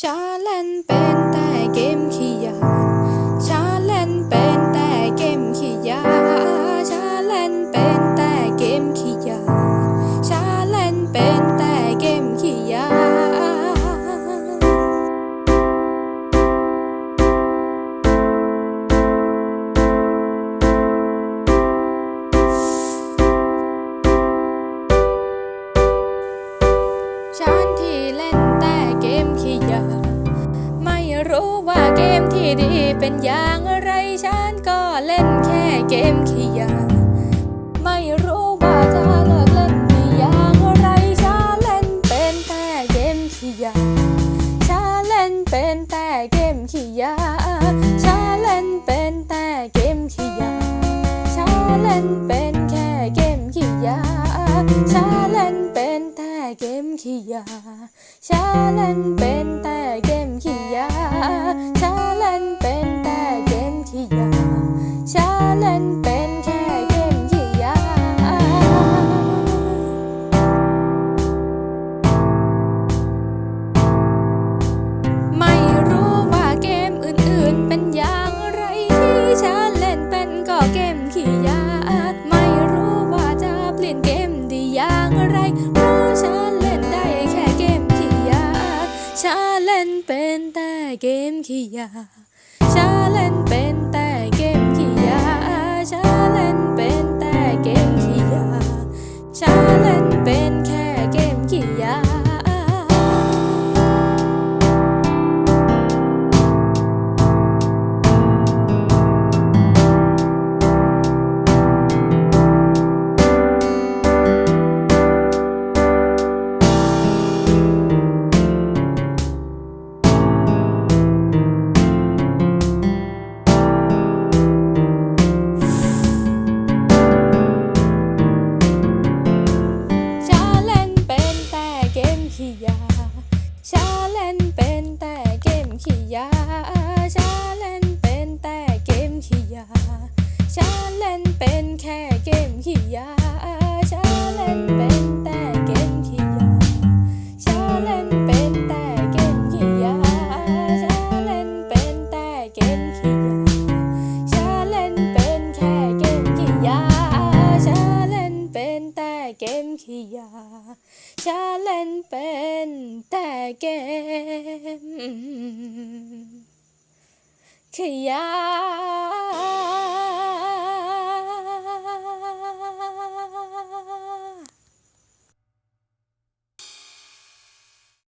ชาเล่นเป็นแต่เกมขี้ ว่าเกมที่ดีเป็นอย่างไรฉันก็เล่นแค่เกมขี้ยา ไม่รู้ว่าจะเลิกเล่นในอย่างไรฉันเล่นเป็นแต่เกมขี้ยาฉันเล่นเป็นแต่เกมขี้ยาฉันเล่นเป็นแต่เกมขี้ยาฉันเล่นเป็นแค่เกมขี้ยาฉันเล่นเป็นแต่เกมขี้ยาฉันเล่นเป็น เกมขี้ยาฉันเล่นเป็นแต่เกมขี้ยาฉันเล่นเป็นแต่เกมขี้ยาชา ชาเล่นเป็นแต่เกมขี้ยา ชาเล่นเป็นแต่เกมขี้ยา ชาเล่นเป็นแค่เกมขี้ยา ชาเล่นเป็นแต่เกมขี้ยา ชาเล่นเป็นแต่เกมขี้ยา ชาเล่นเป็นแต่เกมขี้ยา ชาเล่นเป็นแค่เกมขี้ยา ชาเล่นเป็นแต่เกมขี้ยา จะเล่นเป็นแต่เกมขี้ยา